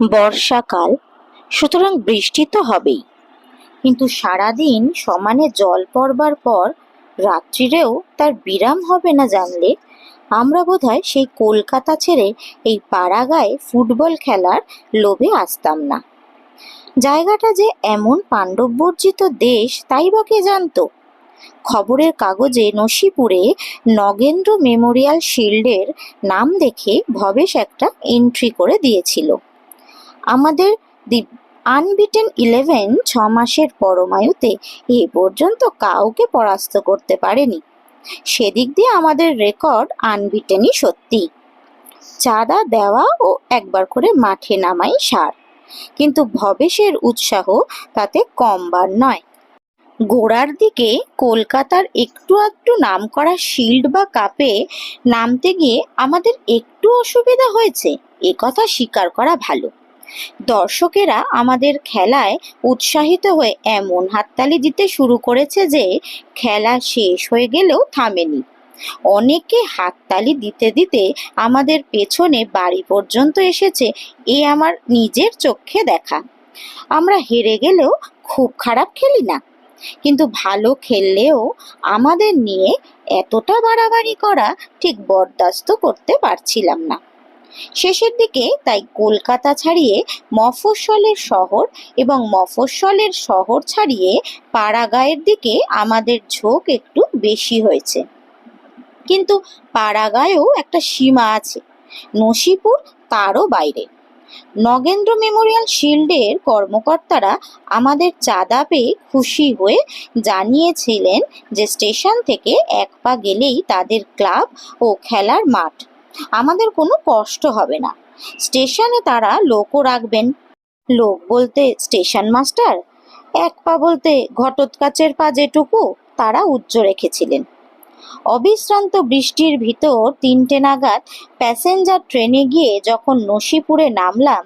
বর্ষাকাল, সুতরাং বৃষ্টি তো হবেই। কিন্তু সারাদিন সমানে জল পড়বার পর রাত্রিরেও তার বিরাম হবে না জানলে? আমরা বোধহয় সেই কলকাতা ছেড়ে এই পাড়াগায়ে ফুটবল খেলার লোভে আসতাম না। জায়গাটা যে এমন পাণ্ডববর্জিত দেশ, তাই বা কে জানতো? খবরের কাগজে নসিপুরে নগেন্দ্র মেমোরিয়াল শিল্ডের নাম দেখে ভবেশ একটা এন্ট্রি করে দিয়েছিল। আমাদের দি আনবিটেন ইলেভেন ছ মাসের পরমায়ুতে এ পর্যন্ত কাউকে পরাস্ত করতে পারেনি। সেদিক দিয়ে আমাদের রেকর্ড আনবিটেনই সত্যি। চাঁদা দেওয়া ও একবার করে মাঠে নামাই সার। কিন্তু ভবেশের উৎসাহ তাতে কমবার নয়। গোড়ার দিকে কলকাতার একটু আধটু নাম করা শিল্ড বা কাপে নামতে গিয়ে আমাদের একটু অসুবিধা হয়েছে, এ কথা স্বীকার করা ভালো। দর্শকেরা আমাদের খেলায় উৎসাহিত হয়ে এমন হাততালি দিতে শুরু করেছে যে খেলা শেষ হয়ে গেলেও থামেনি। অনেকে হাততালি দিতে দিতে আমাদের পেছনে বাড়ি পর্যন্ত এসেছে, এ আমার নিজের চোখে দেখা। আমরা হেরে গেলেও খুব খারাপ খেলি না, কিন্তু ভালো খেললেও আমাদের নিয়ে এতটা বাড়াবাড়ি করা ঠিক বরদাস্ত করতে পারছিলাম না। শেষের দিকে তাই কলকাতা ছাড়িয়ে মফস্বলের শহর এবং মফস্বলের শহর ছাড়িয়ে পাড়াগাঁয়ের দিকে আমাদের ঝোঁক একটু বেশি হয়েছে। কিন্তু পাড়াগাঁয়েও একটা সীমা আছে, নসিপুর তারও বাইরে। নগেন্দ্র মেমোরিয়াল শিল্ডের কর্মকর্তারা আমাদের চাঁদা পেয়ে খুশি হয়ে জানিয়েছিলেন যে স্টেশন থেকে এক পা গেলেই তাদের ক্লাব ও খেলার মাঠ আমাদের কোনো কষ্ট হবে না। স্টেশনে তারা লোকও রাখবেন। লোক বলতে স্টেশন মাস্টার, এক পা বলতে ঘটোৎকাচের পা যেটুকু তারা উজ্জ্ব রেখেছিলেন। অবিশ্রান্ত বৃষ্টির ভিতর তিনটে নাগাদ প্যাসেঞ্জার ট্রেনে গিয়ে যখন নসিপুরে নামলাম,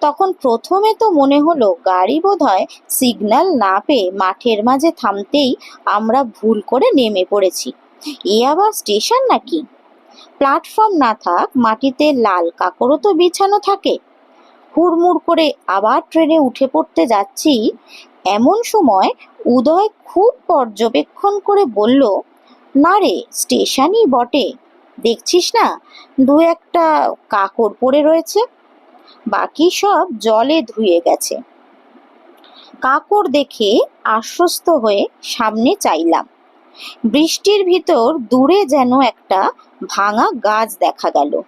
তখন প্রথমে তো মনে হলো গাড়ি বোধহয় সিগন্যাল না পেয়ে মাঠের মাঝে থামতেই আমরা ভুল করে নেমে পড়েছি। এ আবার স্টেশন নাকি? প্ল্যাটফর্ম না থাক, মাটিতে লাল কাকরও তো বিছানো থাকে। হুড়মুড় করে আবার ট্রেনে উঠে পড়তে যাচ্ছি, এমন সময় উদয় খুব পর্যবেক্ষণ করে বলল, না রে, স্টেশনই বটে। দেখছিস না, দু একটা কাকড় পড়ে রয়েছে? বাকি সব জলে ধুয়ে গেছে। কাকড় দেখে আশ্বস্ত হয়ে সামনে চাইলাম। বৃষ্টির ভিতর দূরে যেন একটা ভাঙা গাছ দেখা গেল।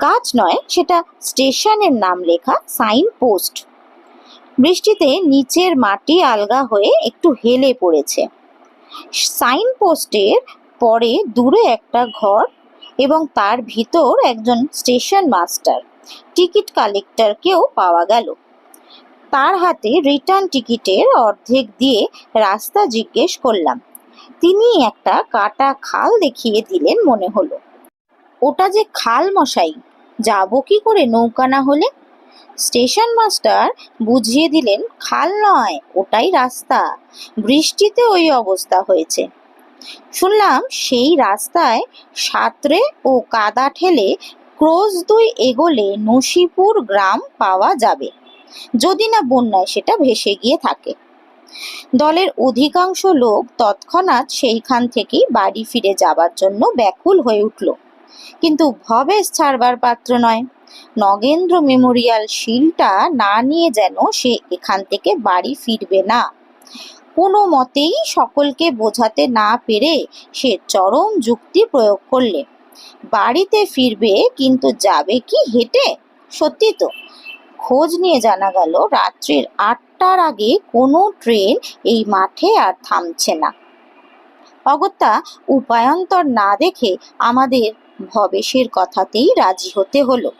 গাছ নয়, সেটা স্টেশনের নাম লেখা সাইন পোস্ট। বৃষ্টিতে নিচের মাটি আলগা হয়ে একটু হেলে পড়েছে। সাইন পোস্টের পরে দূরে একটা ঘর এবং তার ভিতর একজন স্টেশন মাস্টার, টিকিট কালেক্টরকেও পাওয়া গেল। তার হাতে রিটার্ন টিকিটের অর্ধেক দিয়ে রাস্তা জিজ্ঞেস করলাম তিনি একটা কাটা খাল দেখিয়ে দিলেন মনে হলো। ওটা যে খাল মশাই, যাব কি করে নৌকা না হলে? স্টেশন মাস্টার বুঝিয়ে দিলেন, খাল নয়, ওটাই রাস্তা। বৃষ্টিতে ওই অবস্থা হয়েছে। শুনলাম সেই রাস্তায় সাঁতরে ও কাদা ঠেলে ক্রোজ দুই এগোলে নসিপুর গ্রাম পাওয়া যাবে। যদি না বন্যায় সেটা ভেসে গিয়ে থাকে। দলের অধিকাংশ লোক তৎক্ষণাৎ সেইখান থেকেই বাড়ি ফিরে যাবার জন্য ব্যাকুল হয়ে উঠল। কিন্তু ভবেশ ছাড়বার পাত্র নয়। নগেন্দ্র মেমোরিয়াল শিলটা না নিয়ে যেন সে এখান থেকে বাড়ি ফিরবে না। কোনো মতেই সকলকে বোঝাতে না পেরে সে চরম যুক্তি প্রয়োগ করলে। বাড়িতে ফিরবে কিন্তু যাবে কি হেঁটে? সত্যি তো, খোঁজ নিয়ে জানা গেল, রাত্রির আটটার আগে কোনো ট্রেন এই মাঠে আর থামছে না। অগত্যা উপায়ন্তর না দেখে আমাদের ভবেশের কথাতেই রাজি হতে হলো।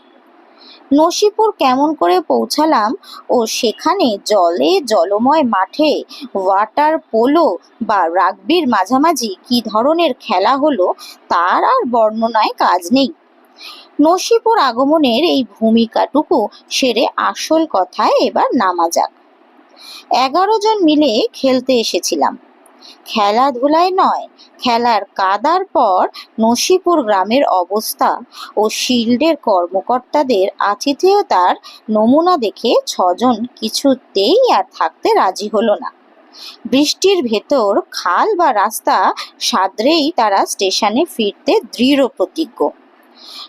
নসিপুর কেমন করে পৌঁছালাম ও সেখানে জলে জলময় মাঠে ওয়াটার পোলো বা রাগবির মাঝামাঝি কি ধরনের খেলা হলো তার আর বর্ণনায় কাজ নেই। নসিপুর আগমনের এই ভূমিকাটুকু সেরে আসল কথায় এবার নামা যাক। এগারো জন মিলে খেলতে এসেছিলাম। খেলাধুলায় নয়, খেলার কাদার পর নসিপুর গ্রামের অবস্থা ও শিল্ডের কর্মকর্তাদের আতিথেয়তার নমুনা দেখে ছজন কিছুতেই আর থাকতে রাজি হলো না। বৃষ্টির ভেতর খাল বা রাস্তা সাদরেই তারা স্টেশনে ফিরতে দৃঢ় প্রতিজ্ঞ।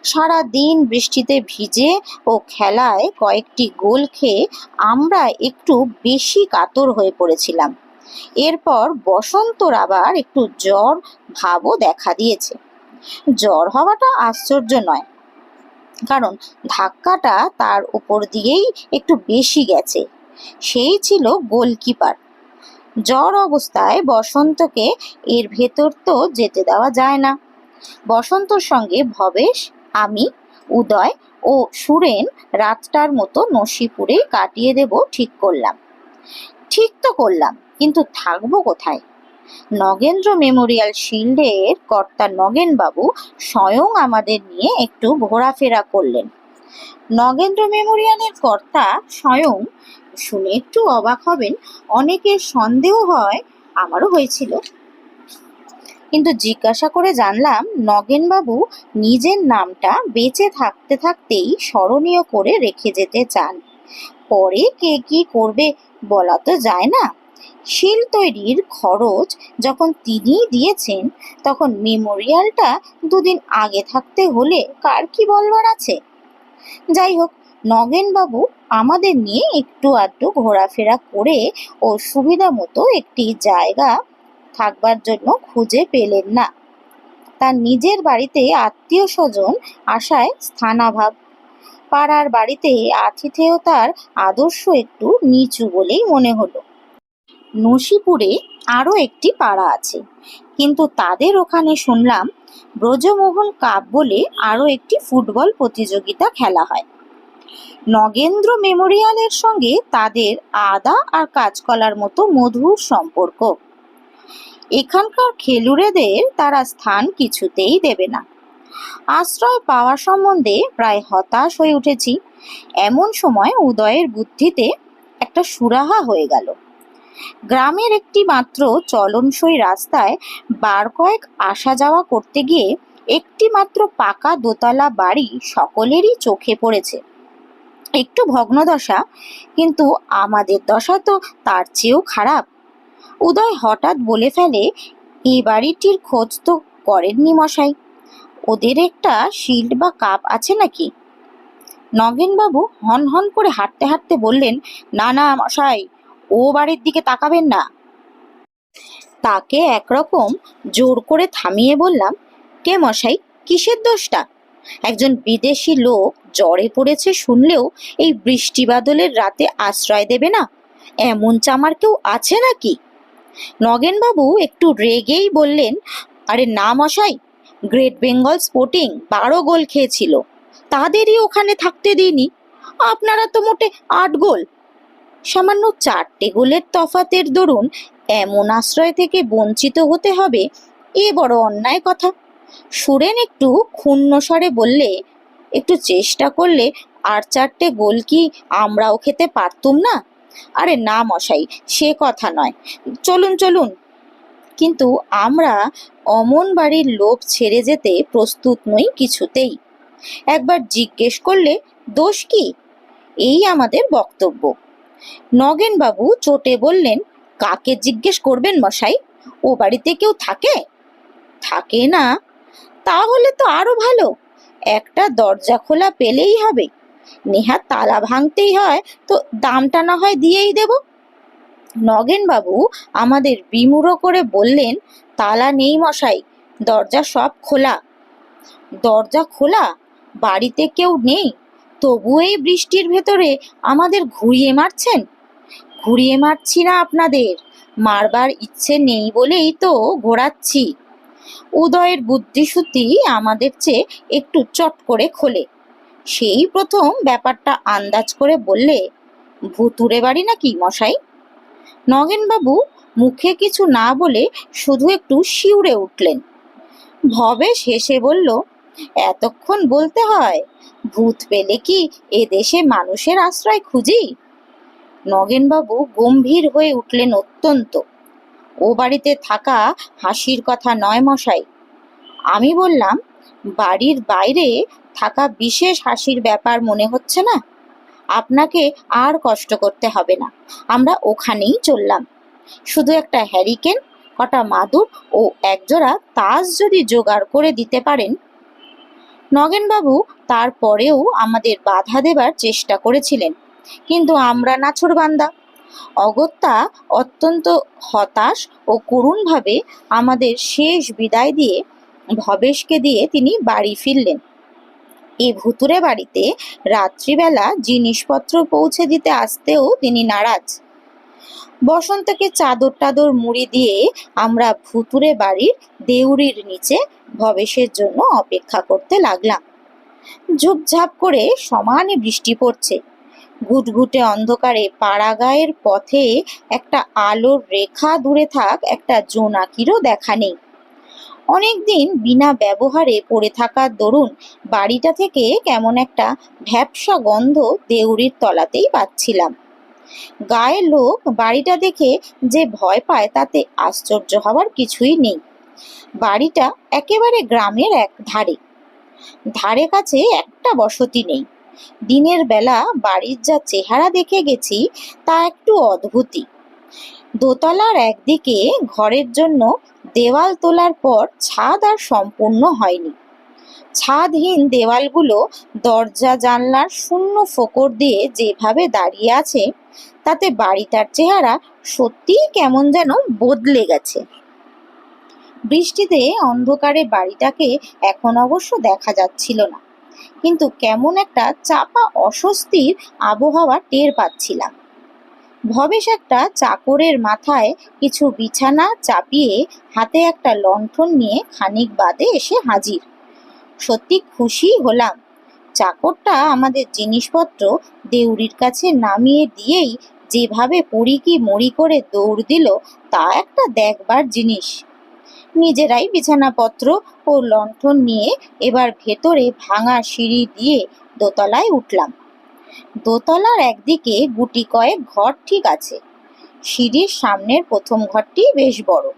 সারা দিন বৃষ্টিতে ভিজে ও খেলায় কয়েকটি গোল খেয়ে আমরা একটু বেশি কাতর হয়ে পড়েছিলাম। এরপর বসন্তর আবার একটু জ্বর ভাবও দেখা দিয়েছে। জ্বর হওয়াটা আশ্চর্য নয়, কারণ ধাক্কাটা তার উপর দিয়েই একটু বেশি গেছে। সেই ছিল গোলকিপার। জ্বর অবস্থায় বসন্তকে এর ভেতর তো যেতে দেওয়া যায় না। বসন্তর সঙ্গে ভবেশ, আমি, উদয় ও সুরেন রাতটার মতো নসিপুরে কাটিয়ে দেব ঠিক করলাম। ঠিক তো করলাম, কিন্তু থাকব কোথায়? নগেন্দ্র মেমোরিয়াল শিল্ডের কর্তা নগেনবাবু স্বয়ং আমাদের নিয়ে একটু ঘোরাফেরা করলেন। নগেন্দ্র মেমোরিয়ালের কর্তা স্বয়ং শুনে একটু অবাক হবেন, অনেকের সন্দেহ হয় আমারও হয়েছিল। কিন্তু জিজ্ঞাসা করে জানলাম, নগেনবাবু নিজের নামটা বেঁচে থাকতে থাকতেই স্মরণীয় করে রেখে যেতে চান। পরে কে কি করবে বলা তো যায় না। শিল তৈরির খরচ যখন তিনি দিয়েছেন, তখন মেমোরিয়ালটা দুদিন আগে থাকতে হলে কার কি বলবার আছে? যাই হোক, নগেনবাবু আমাদের নিয়ে একটু আধটু ঘোরাফেরা করে ও সুবিধা মতো একটি জায়গা থাকবার জন্য খুঁজে পেলেন না। তার নিজের বাড়িতে আত্মীয় স্বজন আশায় স্থানাভাব। পাড়ার বাড়িতে আতিথেয়তার আদর্শ একটু নিচু বলেই মনে হলো। নসিপুরে আরও একটি পাড়া আছে। কিন্তু তাদের ওখানে শুনলাম, ব্রজমোহন কাপ বলে আরও একটি ফুটবল প্রতিযোগিতা খেলা হয়। নগেন্দ্র মেমোরিয়ালের সঙ্গে তাদের আদা আর কাঁচকলার মতো মধুর সম্পর্ক। এখানকার খেলুড়েদের তারা স্থান কিছুতেই দেবে না। আশ্রয় পাওয়া সম্বন্ধে প্রায় হতাশ হয়ে উঠেছি। এমন সময় উদয়ের বুদ্ধিতে একটা সুরাহা হয়ে গেল। গ্রামের একটি মাত্র চলনসই রাস্তায় বার কয়েক আসা যাওয়া করতে গিয়ে একটি মাত্র পাকা দোতলা বাড়ি সকলেরই চোখে পড়েছে। একটু ভগ্নদশা, কিন্তু আমাদের দশা তো তার চেয়েও খারাপ। উদয় হঠাৎ বলে ফেলে এই বাড়িটির খোঁজ তো করেননি মশাই। ওদের একটা শিল্ড বা কাপ আছে নাকি? নগেনবাবু হন হন করে হাঁটতে হাঁটতে বললেন, না না, মশাই, ও বাড়ির দিকে তাকাবেন না। তাকে একরকম জোর করে থামিয়ে বললাম, কে মশাই, কিসের দোষটা? একজন বিদেশি লোক জ্বরে পড়েছে শুনলেও এই বৃষ্টি বাদলের রাতে আশ্রয় দেবে না? এমন চামার কেউ আছে নাকি? নগেনবাবু একটু রেগেই বললেন, আরে না মশাই, গ্রেট বেঙ্গল স্পোর্টিং বারো গোল খেয়েছিল, তাদেরই ওখানে থাকতে দিইনি, আপনারা তো মোটে আট গোল। সামান্য চারটে গোলের তফাতের দরুন এমন আশ্রয় থেকে বঞ্চিত হতে হবে, এ বড় অন্যায় কথা। সুরেন একটু ক্ষুণ্ণ স্বরে বললে, একটু চেষ্টা করলে আর চারটে গোল কি আমরাও খেতে পারতুম না? আরে না মশাই, সে কথা নয়। চলুন চলুন। কিন্তু আমরা অমন বাড়ির লোভ ছেড়ে যেতে প্রস্তুত নই কিছুতেই। একবার জিজ্ঞেস করলে দোষ কি? এই আমাদের বক্তব্য। নগেনবাবু চোটে বললেন, কাকে জিজ্ঞেস করবেন মশাই? ও বাড়িতে কেউ থাকে? থাকে না। তাহলে তো আরও ভালো। একটা দরজা খোলা পেলেই হবে। নেহাত তালা ভাঙতেই হয়, তো দামটা না হয় দিয়েই দেব। নগেনবাবু আমাদের বিমুড়ো করে বললেন, তালা নেই মশাই, দরজা সব খোলা। দরজা খোলা? বাড়িতে কেউ নেই? তবু এই বৃষ্টির ভেতরে আমাদের ঘুরিয়ে মারছেন? ঘুরিয়ে মারছি না আপনাদের, মারবার ইচ্ছে নেই বলেই তো ঘোরাচ্ছি। উদয়ের বুদ্ধিশুদ্ধি আমাদের চেয়ে একটু চট করে খোলে। সেই প্রথম ব্যাপারটা আন্দাজ করে বললে ভুতুরে বাড়ি নাকি, মশাই? নগেনবাবু মুখে কিছু না বলে শুধু একটু শিউরে উঠলেন। ভবেশ হেসে বলল, এতক্ষণ বলতে হয়, ভূত পেলে কি এ দেশে মানুষের আশ্রয় খুঁজি? নগেনবাবু গম্ভীর হয়ে উঠলেন অত্যন্ত। ও বাড়িতে থাকা হাসির কথা নয়, মশাই। আমি বললাম, বাড়ির বাইরে থাকা বিশেষ হাসির ব্যাপার মনে হচ্ছে না? আপনাকে আর কষ্ট করতে হবে না। আমরা ওখানেই চললাম। শুধু একটা হ্যারিকেন, কটা মাদুর ও একজোড়া তাস যদি জোগাড় করে দিতে পারেন। নগেনবাবু তারপরেও আমাদের বাধা দেবার চেষ্টা করেছিলেন। কিন্তু আমরা নাছোড়বান্দা অগত্যা অত্যন্ত হতাশ ও করুণভাবে আমাদের শেষ বিদায় দিয়ে ভবেশকে দিয়ে তিনি বাড়ি ফিরলেন। এই ভুতুরে বাড়িতে রাত্রিবেলা জিনিসপত্র পৌঁছে দিতে আসতেও তিনি নারাজ। বসন্তকে চাদর টাদর মুড়ি দিয়ে আমরা ভুতুরে বাড়ির দেউরির নিচে ভবেশের জন্য অপেক্ষা করতে লাগলাম। ঝুপঝাপ করে সমানে বৃষ্টি পড়ছে। ঘুটঘুটে অন্ধকারে পাড়াগাঁয়ের পথে একটা আলোর রেখা দূরে থাক একটা জোনাকিরও দেখা নেই। অনেকদিন বিনা ব্যবহারে পড়ে থাকার দরুন বাড়িটা থেকে কেমন একটা ভ্যাপসা গন্ধ দেউরির তলাতেই পাচ্ছিলাম। গায়ের লোক বাড়িটা দেখে যে ভয় পায় তাতে আশ্চর্য হওয়ার কিছুই নেই। বাড়িটা একেবারে গ্রামের এক ধারে। ধারে কাছে একটা বসতি নেই। দিনের বেলা বাড়ির যা চেহারা দেখে গেছি তা একটু অদ্ভুতই। দোতলার একদিকে ঘরের জন্য দেওয়াল তোলার পর ছাদ আর সম্পূর্ণ হয়নি। ছাদহীন দেওয়ালগুলো দরজা, জানলার শূন্য ফোকর দিয়ে যেভাবে দাঁড়িয়ে আছে, তাতে বাড়িটার চেহারা সত্যিই কেমন যেন বদলে গেছে। বৃষ্টিতে অন্ধকারে বাড়িটাকে এখন অবশ্য দেখা যাচ্ছিল না, কিন্তু কেমন একটা চাপা অস্বস্তির আবহাওয়া টের পাচ্ছিলাম। ভবেশ একটা চাকরের মাথায় কিছু বিছানা চাপিয়ে হাতে একটা লণ্ঠন নিয়ে খানিক বাদে এসে হাজির। সত্যি খুশি হলাম। চাকরটা আমাদের জিনিসপত্র দেউরির কাছে নামিয়ে দিয়েই যেভাবে পড়ি কি মরি করে দৌড় দিল, তা একটা দেখবার জিনিস। নিজেরাই বিছানাপত্র ও লণ্ঠন নিয়ে এবার ভেতরে ভাঙা সিঁড়ি দিয়ে দোতলায় উঠলাম। দোতলার একদিকে গুটি কয়েক ঘর ঠিক আছে। সিঁড়ির সামনের প্রথম ঘরটি বেশ বড়।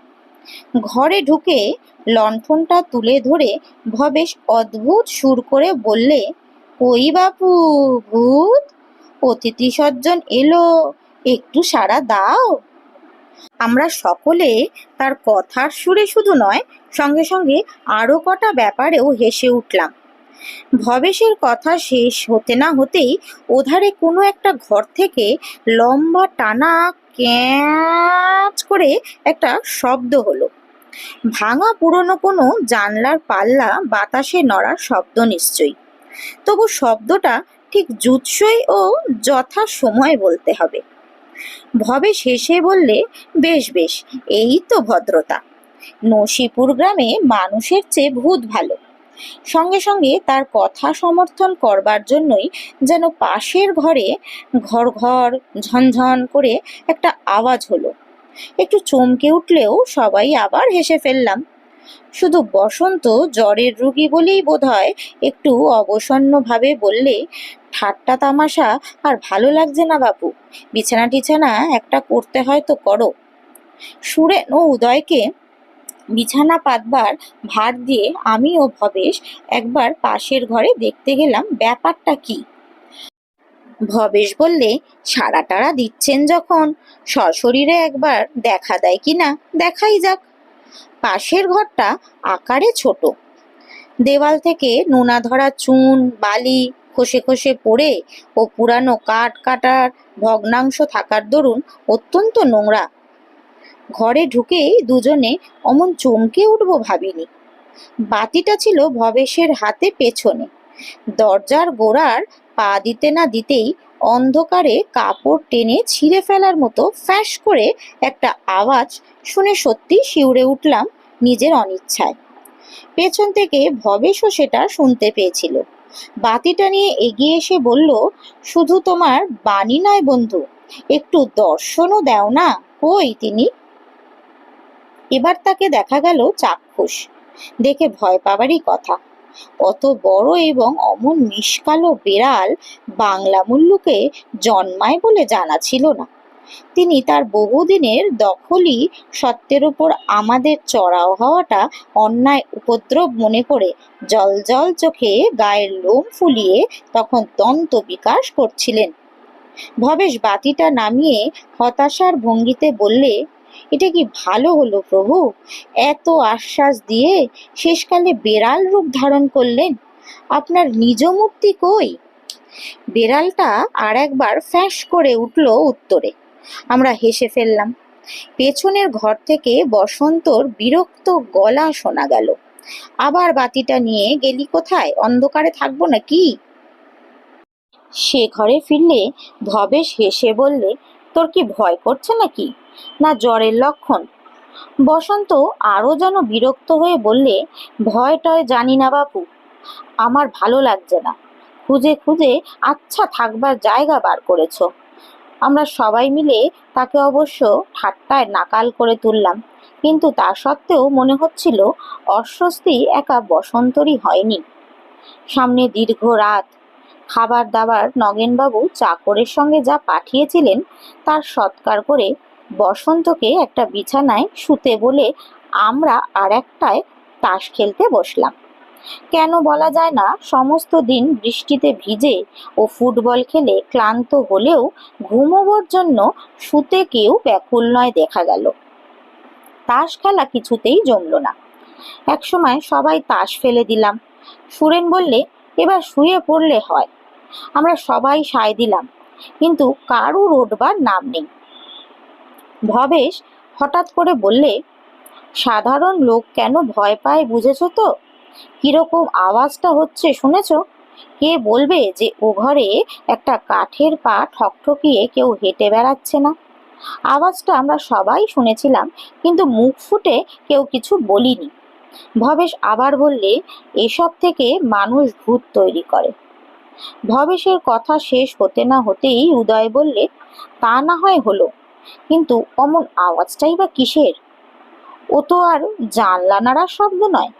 ঘরে ঢুকে লণ্ঠনটা তুলে ধরে ভবেশ অদ্ভুত সুর করে বললে কই বাপু, ভূত! অতিথি সজ্জন এলো, একটু সাড়া দাও। আমরা সকলে তার কথার সুরে শুধু নয়, সঙ্গে সঙ্গে আরও কটা ব্যাপারেও হেসে উঠলাম। ভবেশের কথা শেষ হতে না হতেই ওধারে কোনো একটা ঘর থেকে লম্বা টানা ক্যাঁচ করে একটা শব্দ হলো। ভাঙা পুরনো কোনো জানলার পাল্লা বাতাসে নড়ার শব্দ নিশ্চয়ই। তবু শব্দটা ঠিক জুৎসই ও যথা সময় বলতে হবে। ভবে শেষে বললে, বেশ বেশ, এই তো ভদ্রতা। নসিপুর গ্রামে মানুষের চেয়ে ভূত ভালো। সঙ্গে সঙ্গে তার কথা সমর্থন করবার জন্যই যেন পাশের ঘরে ঘর ঘর ঝনঝন করে একটা আওয়াজ হলো। একটু চমকে উঠলেও সবাই আবার হেসে ফেললাম। শুধু বসন্ত জ্বরের রুগী বলেই বোধ হয় একটু অবসন্নভাবে বললে, ঠাট্টা তামাশা, আর ভালো লাগছে না বাপু। বিছানা টিছানা একটা করতে হয় তো করো। সুরেন ও উদয়কে বিছানা পাতবার ভার দিয়ে আমি ও ভবেশ একবার পাশের ঘরে দেখতে গেলাম, ব্যাপারটা কি? ভবেশ বললে, সারা টারা দিচ্ছেন যখন, সশরীরে একবার দেখা দেয় কি না, দেখাই যাক। পাশের ঘরটা আকারে ছোট। দেওয়াল থেকে নোনা ধরা চুন, বালি খসে খসে পড়ে ও পুরানো কাঠ কাটার ভগ্নাংশ থাকার দরুন অত্যন্ত নোংরা ঘরে ঢুকেই দুজনে অমন চমকে উঠবো ভাবিনি। বাতিটা ছিল ভবেশের হাতে পেছনে। দরজার গোড়ার পা দিতে না দিতেই অন্ধকারে কাপড় টেনে ছিঁড়ে ফেলার মতো ফ্যাস করে একটা আওয়াজ শুনে সত্যি শিউরে উঠলাম নিজের অনিচ্ছায়। পেছন থেকে ভবেশও সেটা শুনতে পেয়েছিল। বাতিটা নিয়ে এগিয়ে এসে বলল, শুধু তোমার বাণী নয় বন্ধু, একটু দর্শনও দাও না, কই তিনি? এবার তাকে দেখা গেল চাক্ষুষ। দেখে ভয় পাবারই কথা। অত বড় এবং অমন নিষ্কালো বেড়াল বাংলা মুল্লুকে জন্মায় বলে জানা ছিল না। তিনি তার বহুদিনের দখলই সত্ত্বের উপর আমাদের চড়াও হওয়াটা অন্যায় উপদ্রব মনে করে জলজল চোখে গায়ের লোম ফুলিয়ে তখন দন্ত বিকাশ করছিলেন। ভবেশ বাতিটা নামিয়ে হতাশার ভঙ্গিতে বললে এটা কি ভালো হলো প্রভু? এত আশ্বাস দিয়ে শেষকালে বেড়াল রূপ ধারণ করলেন। আপনার নিজ মূর্তি কই? বেড়ালটা আর একবার ফ্যাঁস করে উঠল উত্তরে। আমরা হেসে ফেললাম। পেছনের ঘর থেকে বসন্তর বিরক্ত গলা শোনা গেল। আবার বাতিটা নিয়ে গেলি কোথায়? অন্ধকারে থাকব না কি সে ঘরে ফিরলে ভবেশ হেসে বললে, তোর কি ভয় করছে নাকি? না জ্বরের লক্ষণ? বসন্ত আরও যেন বিরক্ত হয়ে বললে, ভয় টয় জানি না বাপু, আমার ভালো লাগছে না। খুঁজে খুঁজে আচ্ছা থাকবার জায়গা বার করেছ। আমরা সবাই মিলে তাকে অবশ্য ঠাট্টায় নাকাল করে তুললাম, কিন্তু তা সত্ত্বেও মনে হচ্ছিল অস্বস্তি একা বসন্তরই হয়নি। সামনে দীর্ঘ রাত, খাবার দাবার নগেনবাবু চাকরের সঙ্গে যা পাঠিয়েছিলেন তার সৎকার করে বসন্তকে একটা বিছানায় শুতে বলে আমরা আর একটায় তাস খেলতে বসলাম। কেন বলা যায় না, সমস্ত দিন বৃষ্টিতে ভিজে ও ফুটবল খেলে ক্লান্ত হলেও ঘুমোবার জন্য শুতে কেউ ব্যাকুল নয় দেখা গেল। তাস খেলা কিছুতেই জমল না। একসময় সবাই তাস ফেলে দিলাম। সুরেন বললে, এবার শুয়ে পড়লে হয়। আমরা সবাই সায় দিলাম, কিন্তু কারুর উঠবার নাম নেই। ভবেশ হঠাৎ করে বললে, সাধারণ লোক কেন ভয় পায় বুঝেছ তো? কীরকম আওয়াজটা হচ্ছে শুনেছ? কে বলবে যে ও ঘরে একটা কাঠের পা ঠকঠকিয়ে কেউ হেঁটে বেড়াচ্ছে না? আওয়াজটা আমরা সবাই শুনেছিলাম, কিন্তু মুখ ফুটে কেউ কিছু বলিনি। ভবেশ আবার বললে, এসব থেকে মানুষ ভূত তৈরি করে। ভবেশের কথা শেষ হতে না হতেই উদয় বললে, তা না হয় হলো। কিন্তু অমন আওয়াজটাই বা কিসের? ও তো আর জানলা নাড়ার শব্দ নয়।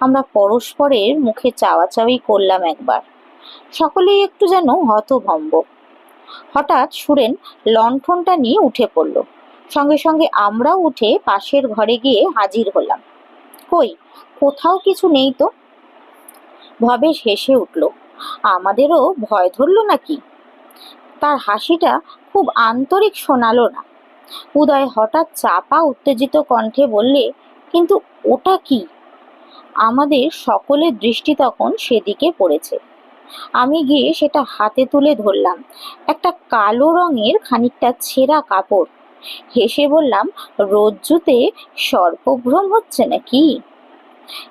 আমরা পরস্পরের মুখে চাওয়াচাওয়ি করলাম একবার। সকলেই একটু যেন হতভম্ব। হঠাৎ সুরেন লণ্ঠনটা নিয়ে উঠে পড়ল। সঙ্গে সঙ্গে আমরাও উঠে পাশের ঘরে গিয়ে হাজির হলাম। কই, কোথাও কিছু নেই তো? ভবেশ হেসে উঠল। আমাদেরও ভয় ধরল নাকি? তার হাসিটা খুব আন্তরিক শোনালো না। উদয় হঠাৎ চাপা, উত্তেজিত কণ্ঠে বললে, কিন্তু ওটা কি? আমাদের সকলের দৃষ্টি তখন সেদিকে পড়েছে। আমি গিয়ে সেটা হাতে তুলে ধরলাম। একটা কালো রঙের খানিকটা ছেঁড়া কাপড়। হেসে বললাম, রজ্জুতে সর্পভ্রম হচ্ছে নাকি?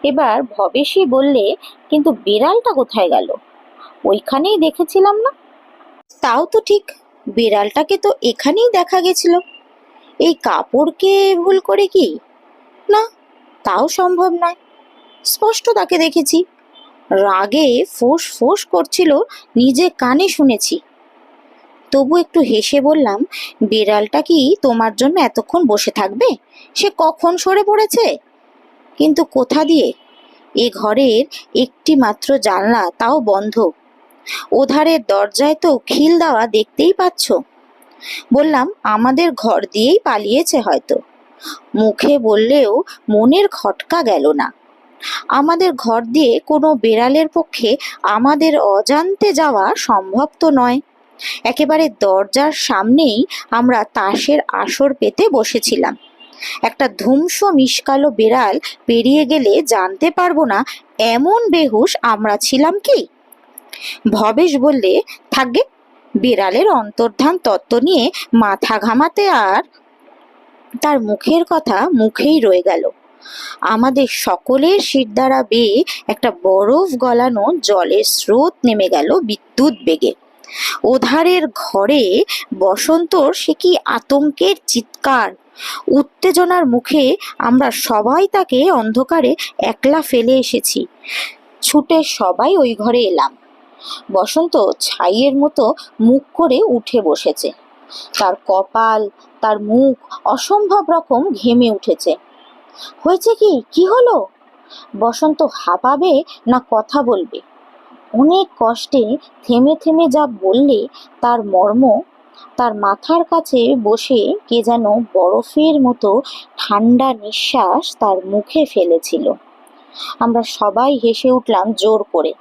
এবার ভবেশই বললে, কিন্তু বিড়ালটা কোথায় গেল? ওইখানেই দেখেছিলাম না? তাও তো ঠিক। বিড়ালটাকে তো এখানেই দেখা গেছিল। এই কাপড়কে ভুল করে কি? না, তাও সম্ভব নয়। স্পষ্ট তাকে দেখেছি। রাগে ফোঁস ফোঁস করছিল, নিজে কানে শুনেছি। তবু একটু হেসে বললাম, বিড়ালটা কি তোমার জন্য এতক্ষণ বসে থাকবে? সে কখন সরে পড়েছে? কিন্তু কোথা দিয়ে? এ ঘরের একটি মাত্র জানলা তাও বন্ধ। ওধারের দরজায় তো খিল দেওয়া দেখতেই পাচ্ছ। বললাম, আমাদের ঘর দিয়েই পালিয়েছে হয়তো। মুখে বললেও মনের খটকা গেল না। আমাদের ঘর দিয়ে কোনো বেড়ালের পক্ষে আমাদের অজান্তে যাওয়া সম্ভব তো নয়। একেবারে দরজার সামনেই আমরা তাসের আসর পেতে বসেছিলাম। একটা ধুমস মিসকালো বেড়াল পেরিয়ে গেলে জানতে পারব না, এমন বেহুশ আমরা ছিলাম কি? ভবেশ বললে থাকবে বিড়ালের অন্তর্ধান তত্ত্ব নিয়ে মাথা ঘামাতে আর তার মুখের কথা মুখেই রয়ে গেল। আমাদের সকলের শির দ্বারা বেয়ে একটা বরফ গলানো জলের স্রোত নেমে গেল বিদ্যুৎ বেগে। ওধারের ঘরে বসন্তর সে কি আতঙ্কের চিৎকার। উত্তেজনার মুখে আমরা সবাই তাকে অন্ধকারে একলা ফেলে এসেছি। ছুটে সবাই ওই ঘরে এলাম। বসন্ত ছাইয়ের মতো মুখ করে উঠে বসেছে। তার কপাল, তার মুখ অসম্ভব রকম ঘেমে উঠেছে। হয়েছে কি? কি হলো? বসন্ত হাঁপাবে না কথা বলবে? অনেক কষ্টে থেমে থেমে যা বললে তার মর্ম তার মাথার কাছে বসে কে যেন বরফের মতো ঠান্ডা নিঃশ্বাস তার মুখে ফেলেছিল। আমরা সবাই হেসে উঠলাম জোর করে।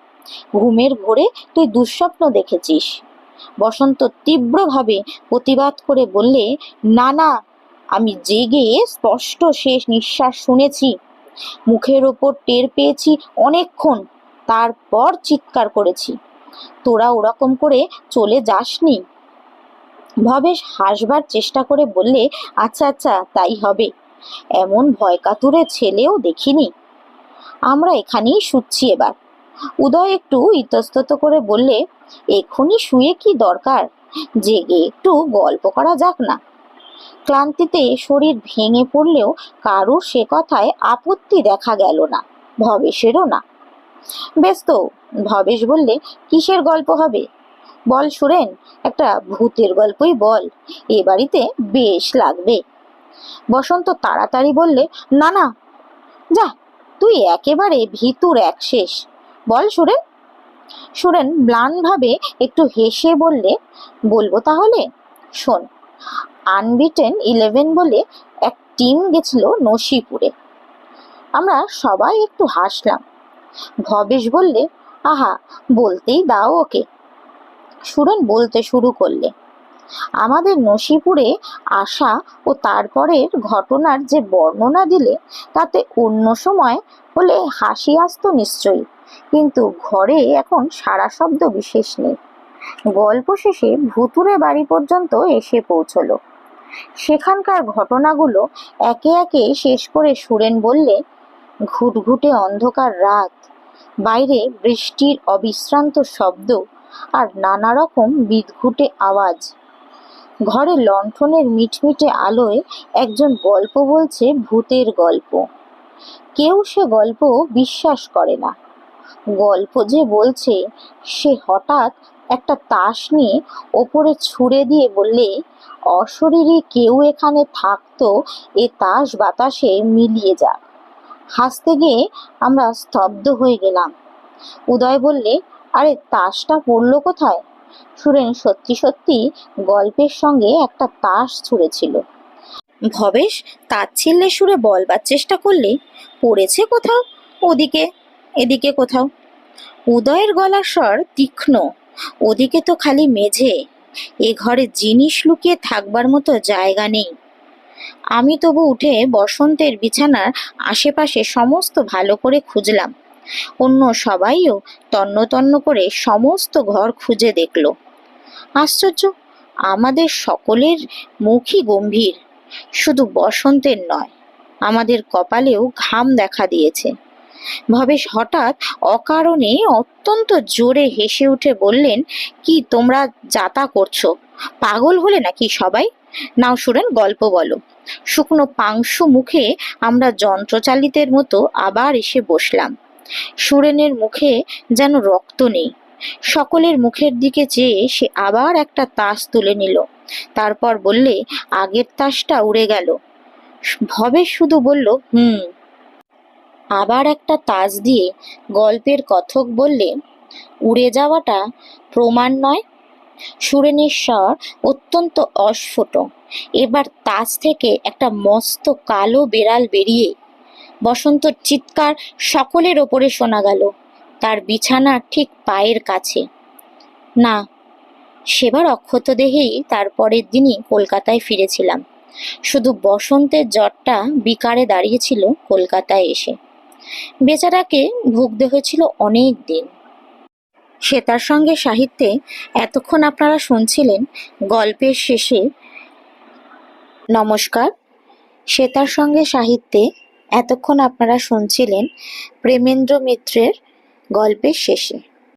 ঘুমের ঘোরে তুই দুঃস্বপ্ন দেখেছিস। বসন্ত তীব্রভাবে প্রতিবাদ করে বললে, না না, আমি জেগে স্পষ্ট শেষ নিঃশ্বাস শুনেছি। মুখের ওপর টের পেয়েছি অনেকক্ষণ, তারপর চিৎকার করেছি। তোরা ওরকম করে চলে যাসনি? ভবেশ হাসবার চেষ্টা করে বললে আচ্ছা আচ্ছা তাই হবে। এমন ভয় কাতুরে ছেলেও দেখিনি। আমরা এখানেই শুচ্ছি এবার। উদয় একটু ইতস্তত করে বললে, এক্ষুনি শুয়ে কি দরকার? জেগে একটু গল্প করা যাক না। ক্লান্তিতে শরীর ভেঙে পড়লেও কারুর সে কথায় আপত্তি দেখা গেল না, ভবেশেরও না। বেশ তো, ভবেশ বললে কিসের গল্প হবে? বল সুরেন, একটা ভূতের গল্পই বল, এ বাড়িতে বেশ লাগবে। বসন্ত তাড়াতাড়ি বললে, না না, যা, তুই একেবারে ভিতুর এক শেষ বল সুরেন। সুরেন ম্লানভাবে একটু হেসে বললে, বলব তাহলে? শোন আনবিটেন ইলেভেন বলে এক টিম গেছিল নসিপুরে। আমরা সবাই একটু হাসলাম। ভবেশ বললে, আহা, বলতেই দাও ওকে। সুরেন বলতে শুরু করলে, আমাদের নসিপুরে আসা ও তারপরের ঘটনার যে বর্ণনা দিলে, তাতে অন্য সময় হলে হাসি আসতো নিশ্চয়ই। কিন্তু ঘরে এখন সারা শব্দ বিশেষ নেই। গল্প শেষে ভুতুরে বাড়ি পর্যন্ত এসে পৌঁছলো। সেখানকার ঘটনাগুলো একে একে শেষ করে সুরেন বললে, ঘুটঘুটে অন্ধকার রাত, বাইরে বৃষ্টির অবিশ্রান্ত শব্দ আর নানা রকম বিদঘুটে আওয়াজ। ঘরে লণ্ঠনের মিটমিটে আলোয় একজন গল্প বলছে ভূতের গল্প। কেউ সে গল্প বিশ্বাস করে না। গল্প যে বলছে, সে হঠাৎ একটা তাস নিয়ে ওপরে ছুঁড়ে দিয়ে বললে, অশরীরী কেউ এখানে থাকতো, এ তাস বাতাসে মিলিয়ে যাক। হাসতে গিয়ে আমরা স্তব্ধ হয়ে গেলাম। উদয় বললে, আরে, তাসটা পড়ল কোথায়? সুরেন সত্যি সত্যি গল্পের সঙ্গে একটা তাস ছুঁড়েছিল। ভবেশ তাচ্ছিল্যে সুরে বলবার চেষ্টা করলে, পড়েছে কোথাও? ওদিকে। এদিকে কোথাও। উদয়ের গলার স্বর তীক্ষ্ণ, ওদিকে তো খালি মেঝে। এ ঘরে জিনিস লুকিয়ে থাকবার মতো জায়গা নেই। আমি তবু উঠে বসন্তের বিছানার আশেপাশে সমস্ত ভালো করে খুঁজলাম। অন্য সবাইও তন্ন তন্ন করে সমস্ত ঘর খুঁজে দেখল। আশ্চর্য, আমাদের সকলের মুখই গম্ভীর। শুধু বসন্তের নয়, আমাদের কপালেও ঘাম দেখা দিয়েছে। ভবেশ হঠাৎ অকারণে অত্যন্ত জোরে হেসে উঠে বললেন, কি তোমরা যাতা করছ? পাগল হলে নাকি সবাই? নাও শুনেন গল্প বলো। শুকনো পাংশু মুখে আমরা যন্ত্রচালিতের মতো আবার এসে বসলাম। সুরেনের মুখে যেন রক্ত নেই। সকলের মুখের দিকে চেয়ে সে আবার একটা তাস তুলে নিল। তারপর বললে, আগের তাসটা উড়ে গেল। ভবেশ শুধু বলল, হুম আবার একটা তাস দিয়ে গল্পের কথক বললে, উড়ে যাওয়াটা প্রমাণ নয়। সুরেনের স্বর অত্যন্ত অস্ফুট। এবার তাজ থেকে একটা মস্ত কালো বেড়াল বেরিয়ে বসন্তর চিৎকার সকলের ওপরে শোনা গেল। তার বিছানা ঠিক পায়ের কাছে। না, সেবার অক্ষত দেহেই তার পরের দিনই কলকাতায় ফিরেছিলাম। শুধু বসন্তের জ্বরটা বিকারে দাঁড়িয়েছিল কলকাতায় এসে। বেচারাকে ভুগতে হয়েছিল অনেক দিন। শ্বেতার সঙ্গে সাহিত্যে এতক্ষণ আপনারা শুনছিলেন গল্পের শেষে, নমস্কার। শ্বেতার সঙ্গে সাহিত্যে এতক্ষণ আপনারা শুনছিলেন প্রেমেন্দ্র মিত্রের গল্পের শেষে।